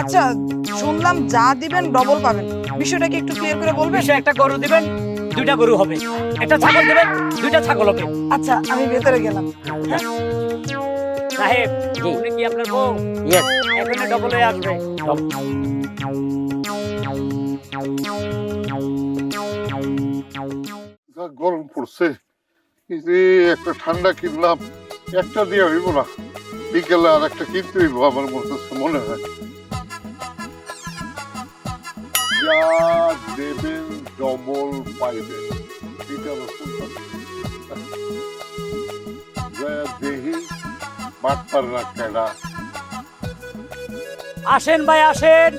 আচ্ছা শুনলাম যা দিবেন ডবল পাবেন। বিষয়টা কি একটু ক্লিয়ার করে বলবেন? বিষয় একটা গরু দিবেন দুইটা গরু হবে। একটা ছাগল দিবেন দুইটা ছাগল হবে আচ্ছা আমি ভেতরে গেলাম। সাহেব জি। উনি কি আপনার বউ? ইয়েস এখানে ডবল হয়ে আসবে। গরম পড়ছে এই যে একটা ঠান্ডা কিনলাম একটা দিয়ে হইব না। বিকেলে আর একটা কিনতে হইব আমার মনে মনে হয়। যা দেবেন ডবল এটা দেহি বাটপার রাখাটা আসেন ভাই, আসেন।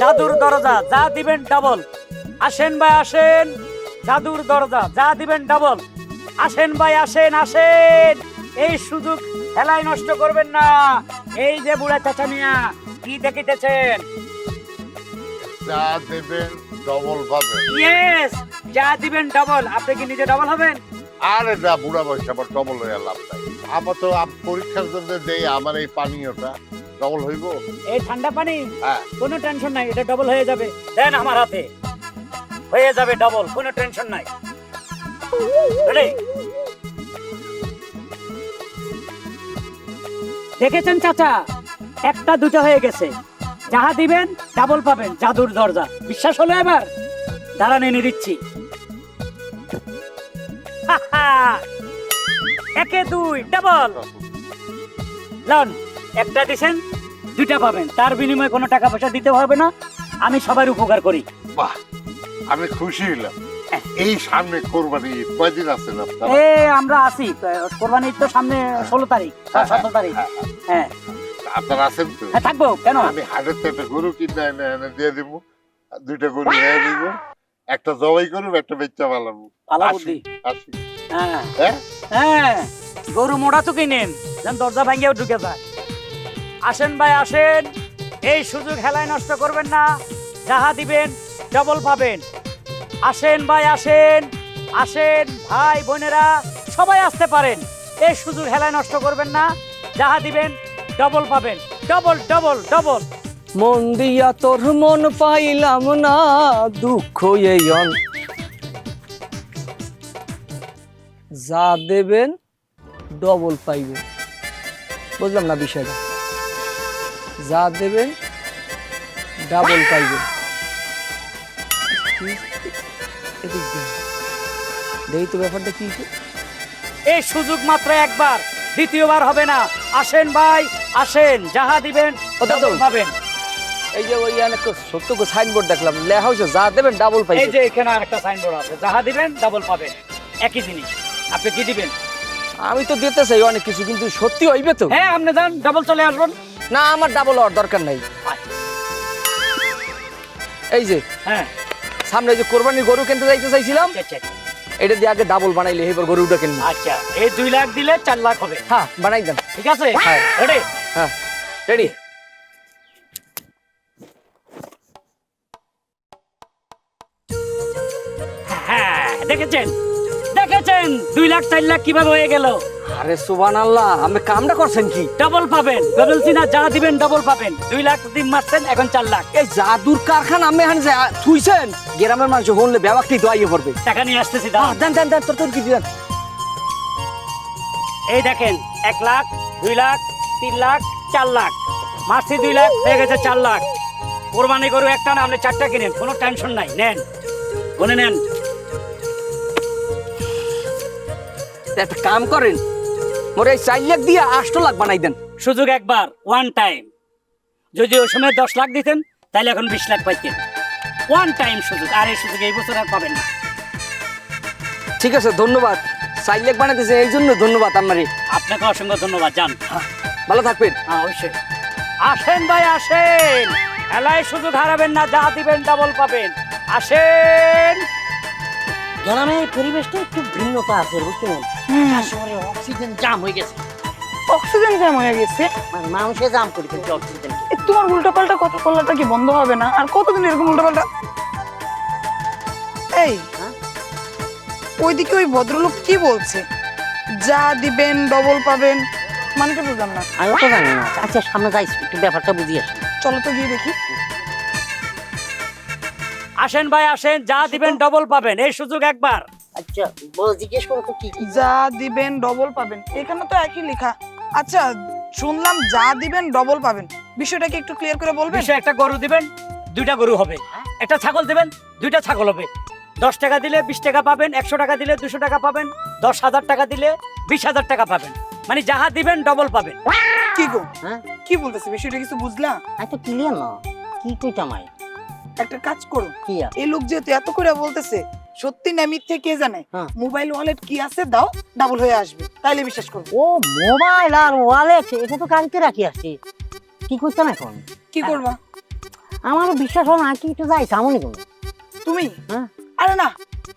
জাদুর দরজা, যা দিবেন ডাবল আসেন ভাই, আসেন। জাদুর দরজা, যা দিবেন ডাবল আসেন ভাই, আসেন আসেন। এই সুযোগ খেলায় নষ্ট করবেন না। এই যে বুড়া চাচা মিয়া, কি দেখিতেছেন? যা দেবেন ডবল পাবেন। ইয়েস যা দিবেন ডাবল আপনি কি নিজে ডাবল হবেন? আরে না বুড়া বয়সে আবার ডবল হয়ে লাভ নাই। আমার তো আপ- পরীক্ষার জন্য দেই আমার এই পানীয়টা। ডবল হইব? এই ঠান্ডা পানি? হ্যাঁ। কোনো টেনশন নাই এটা ডবল হয়ে যাবে। দেন আমার হাতে। হয়ে যাবে ডবল কোনো টেনশন নাই। Ready? দেখেছেন চাচা? একটা দুটো হয়ে গেছে। যাহা দিবেন ডাবল পাবেন জাদুর দরজা। বিশ্বাস হলো এবার? দাঁড়ান এনে দিচ্ছি। একে দুই ডাবল লন একটা দিছেন দুইটা পাবেন। তার বিনিময়ে কোনো টাকা পয়সা দিতে হবে না। আমি সবার উপকার করি। বাহ আমি খুশি হইলাম। এই সামনে কোরবানি ঈদ কয়দিন আছেন আপনারা? এ আমরা আসি কোরবানি ঈদ তো সামনে ষোলো তারিখ হ্যাঁ, সতেরো তারিখ। হ্যাঁ, হ্যাঁ। আপনারা আছেন তো? হ্যাঁ থাকব। কেন? আমি হাটের তো একটা গরু কিনে এনে এনে দিয়ে দিব। দুইটা গরু হয়ে দিব একটা জবাই করব একটা বেচ্চা পালাবো। ভালো আসি, বুদ্ধি আসি। হ্যাঁ। হ্যাঁ? হ্যাঁ। গরু মোড়া তো কিনেন। যেন দরজা ভাঙ্গেও ঢুকে যায়। আসেন ভাই আসেন। এই সুযোগ হেলায় নষ্ট করবেন না। যাহা দিবেন ডবল পাবেন। আসেন ভাই আসেন। আসেন ভাই বোনেরা সবাই আসতে পারেন। এই সুযোগ হেলায় নষ্ট করবেন না। যাহা দিবেন ডবল পাবেন ডবল ডবল ডবল মন দিয়া তোর মন পাইলাম না দুঃখ এই যা দেবেন ডবল পাইবেন। বুঝলাম না বিষয়টা? যা দেবেন ডাবল পাইবেন। দেখি তো ব্যাপারটা কি? এই সুযোগ মাত্র একবার দ্বিতীয়বার হবে না। আসেন ভাই আসেন যাহা দিবেন পাবেন। এই যে ওই সত্য সাইনবোর্ড দেখলাম লেখা হয়েছে যা দেবেন ডাবল এই যে এখানে আরেকটা সাইনবোর্ড আছে যাহা দিবেন ডাবল পাবেন। একই জিনিস আপনি কি দিবেন? আমি তো দিতে চাই অনেক কিছু কিন্তু সত্যি হইবে তো? হ্যাঁ আপনি যান ডাবল চলে আসবেন। না আমার ডাবল হওয়ার দরকার নাই। এই যে হ্যাঁ। সামনে যে কোরবানির গরু কিনতে যাইতে চাইছিলাম আচ্ছা আচ্ছা, এটা দিয়ে আগে ডাবল বানাইলে এবার গরুটা কিনবো। আচ্ছা এই দুই লাখ দিলে চার লাখ হবে। হ্যাঁ বানাই দেন। ঠিক আছে? হ্যাঁ। হ্যাঁ রেডি হ্যাঁ দেখেছেন? দেখেছেন? দুই লাখ চার লাখ কীভাবে হয়ে গেল? আরে সুবান আল্লাহ আমি কামটা করছেন কি? ডাবল পাবেন। বলছি না যা দিবেন ডাবল পাবেন। দুই লাখ দিন মারছেন এখন চার লাখ। এই জাদুর কারখানা আমি এখানে থুইছেন গ্রামের মানুষ হলে ব্যবাকটি দোয়াইয়ে পড়বে টাকা নিয়ে আসতেছি দেন দেন দেন তোর তোর কি দেন এই দেখেন এক লাখ দুই লাখ তিন লাখ চার লাখ। মাসি দুই লাখ হয়ে গেছে চার লাখ। কোরবানি গরু একটা না আপনি চারটা কিনেন কোনো টেনশন নাই নেন। গুনে নেন। একটা কাম করেন মোর এই চার লাখ দিয়ে আষ্ট লাখ বানাই দেন। সুযোগ একবার ওয়ান টাইম যদি ওই সময় দশ লাখ দিতেন তাহলে এখন বিশ লাখ পাইতেন। ওয়ান টাইম সুযোগ আর এই সুযোগ এই বছর আর পাবেন না। ঠিক আছে ধন্যবাদ। চার লাখ বানাইতেছে এই জন্য ধন্যবাদ আমারে আপনাকে অসংখ্য ধন্যবাদ যান। ভালো থাকবেন। হ্যাঁ অবশ্যই। আসেন ভাই আসেন। এলাই সুযোগ হারাবেন না যা দিবেন ডাবল পাবেন। আসেন। গ্রামে পরিবেশটা একটু ভিন্নতা আছে বুঝছেন? শহরে অক্সিজেন জাম হয়ে গেছে। অক্সিজেন জ্যাম হয়ে গেছে? মানে মানুষে জাম করে ফেলছে অক্সিজেন এ, তোমার উল্টাপাল্টা কথা বলাটা কি বন্ধ হবে না? আর কতদিন এরকম উল্টাপাল্টা? এই হ্যাঁ? ওইদিকে ওই ভদ্রলোক কি বলছে? যা দিবেন ডবল পাবেন। মানে তো বুঝলাম না? আমি তো জানি না। আচ্ছা সামনে যাইছি একটু ব্যাপারটা বুঝিয়ে আসি। চলো তো গিয়ে দেখি। আসেন ভাই আসেন। যা দিবেন ডবল পাবেন। এই সুযোগ একবার। আচ্ছা বল জিজ্ঞেস করো তো কি কি। যা দিবেন ডবল পাবেন। এখানে তো একই লেখা। আচ্ছা শুনলাম যা দিবেন ডবল পাবেন। বিষয়টা কি একটু ক্লিয়ার করে বলবেন? বিষয় একটা গরু দিবেন দুইটা গরু হবে। একটা ছাগল দিবেন দুইটা ছাগল হবে। দশ টাকা দিলে বিশ টাকা পাবেন একশো টাকা দিলে দুশো টাকা পাবেন দশ হাজার টাকা দিলে বিশ হাজার টাকা পাবেন। মানে যাহা দিবেন ডবল পাবেন। কি গো? হ্যাঁ? কি বলতেছে? বিষয়টা কিছু বুঝলা? আই তো ক্লিয়ার না। কি কইতাম আই একটা কাজ করো। কি আর? এই লোক যেহেতু এত করে বলতেছে সত্যি না মিথ্যে কে জানে? হ্যাঁ। মোবাইল ওয়ালেট কি আছে দাও ডাবল হয়ে আসবে। তাইলে বিশ্বাস করব ও মোবাইল আর ওয়ালেট এটা তো গাড়িতে রাখি আসছি। কি করতাম এখন? কি করবা? আমারও বিশ্বাস হয় না কি তো যাই সামনে কোনো তুমি? হ্যাঁ। আরে না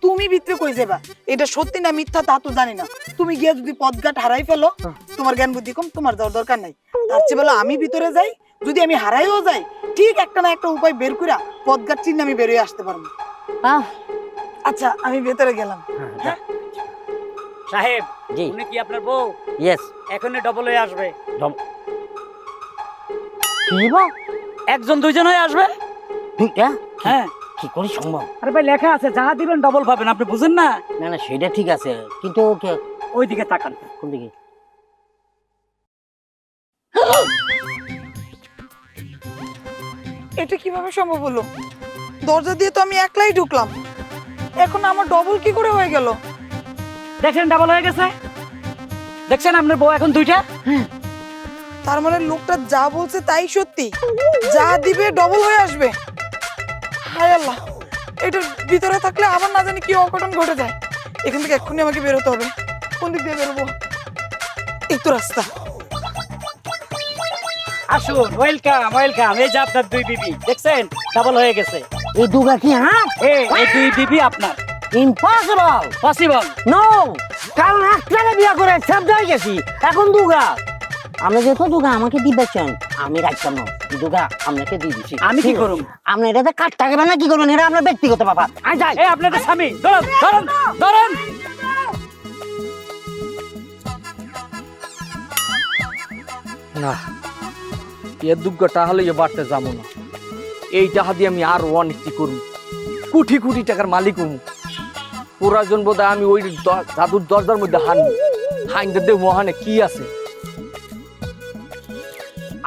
তুমি ভিতরে কই যাবা এটা সত্যি না মিথ্যা তা তো জানি না। তুমি গিয়ে যদি পদঘাট হারাই ফেলো হ্যাঁ। তোমার জ্ঞান বুদ্ধি কম তোমার যাওয়ার দরকার নাই। তার চেয়ে বলো আমি ভিতরে যাই যদি আমি হারাইও যাই ঠিক একটা না একটা উপায় বের করে পদঘাট চিহ্ন আমি বেরিয়ে আসতে পারব। আহ আচ্ছা আমি ভেতরে গেলাম। হ্যাঁ সাহেব জি। উনি কি আপনার বউ? ইয়েস এখনই ডবল হয়ে আসবে। কি বা? একজন দুইজন হয়ে আসবে? দুইটা হ্যাঁ। কি করে সম্ভব? আরে ভাই লেখা আছে যাহা দিবেন ডবল পাবেন আপনি বুঝেন না? না না সেটা ঠিক আছে কিন্তু কে- ওই দিকে তাকান। কোন দিকে? এটা কীভাবে সম্ভব হলো? দরজা দিয়ে তো আমি একলাই ঢুকলাম। এখন আমার ডবল কি করে হয়ে গেল? দেখছেন ডাবল হয়ে গেছে? দেখছেন আপনার বউ এখন দুইটা? তার মানে লোকটা যা বলছে তাই সত্যি? যা দিবে ডবল হয়ে আসবে। হায় আল্লাহ। এটার ভিতরে থাকলে আবার না জানি কি অঘটন ঘটে যায়। এখান থেকে এক্ষুনি আমাকে বেরোতে হবে। কোন দিক দিয়ে বেরোবো? এই তো রাস্তা। আসুন ওয়েলকাম ওয়েলকাম এই যে আপনার দুই বিবি দেখছেন? ডাবল হয়ে গেছে। এই দুগা কি হ্যাঁ এই এই দুই বিবি আপনার। ইম্পসিবল পসিবল নো কারণ একটারে বিয়া করে শব্দ হয়ে গেছি। এখন দুগা। আপনি যেহেতু দুগা আমাকে দিবেছেন আমি রাখতাম না। দুগা? আপনাকে দিয়ে দিছি। আমি কি? আপনি এটাতে কাট থাকবে না কি করবেন? এটা আপনার ব্যক্তিগত ব্যাপার। আই যাই। এই আপনাদের স্বামী। ধরুন ধরুন ধরুন। না দুর্গটা হলে এ বাড়তে যাব না। এই টাকা দিয়ে আমি আর অনেক কি করব কোটি কোটি টাকার মালিক হম। পুরাজন বোধ আমি ওই দাদুর দরজার মধ্যে হানবো হাইনতে দেব মহানে কি আছে?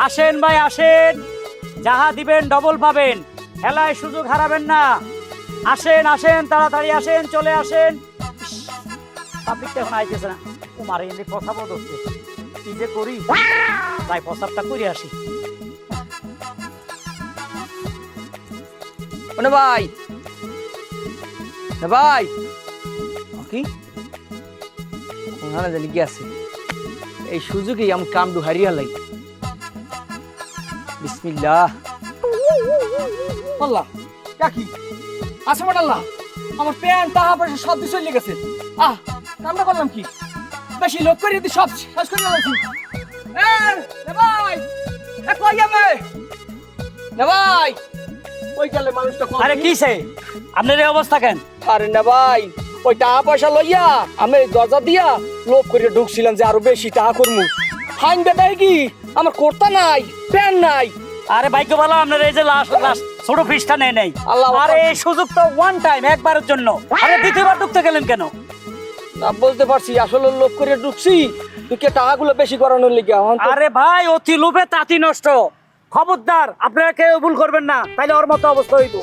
আসেন ভাই, আসেন। যাহা দিবেন ডবল পাবেন। খেলায় সুযোগ হারাবেন না। আসেন আসেন, তাড়াতাড়ি আসেন, চলে আসেন। পাবলিকটা এখন আইতেছে না ও মারে এমনি প্রসাবও হচ্ছে কি যে করি? তাই প্রসাবটা করে আসি। মানে ভাই। ভাই। কি? ওখানে জানি কি আছে এই সুযোগেই আমি কামডু হারিয়া লাই বিসমিল্লাহ। আল্লাহ আল্লাহ আমার প্যান্ট টাকা পয়সা সব কিছু চলে গেছে। আহ কামটা করলাম কি? বেশি লোক করে দিই সব শেষ করে দিয়েছি এ ভাই এ কই যাবে এ ভাই ওই গেলে মানুষটা কম আরে কি? সে আপনার এই অবস্থা কেন? আরে না ভাই ওই টাকা পয়সা লইয়া আমি দরজা দিয়া লোভ করে ঢুকছিলাম যে আরও বেশি টাকা করমু। ফাইন বেটাই কি? আমার কর্তা নাই প্যান নাই। আরে ভাগ্য ভালো আপনার এই যে লাস্ট লাস্ট ছোট ফিসটা নেই। নাই আরে এই সুযোগ তো ওয়ান টাইম একবারের জন্য। আরে দ্বিতীয়বার ঢুকতে গেলেন কেন? না বলতে পারছি আসলে লোভ করে ঢুকছি। তুই কে টাকাগুলো বেশি করানোর লিগে? আরে ভাই অতি লোভে তাঁতি নষ্ট। খবরদার আপনারা কেউ ভুল করবেন না। তাইলে ওর মতো অবস্থা হইব।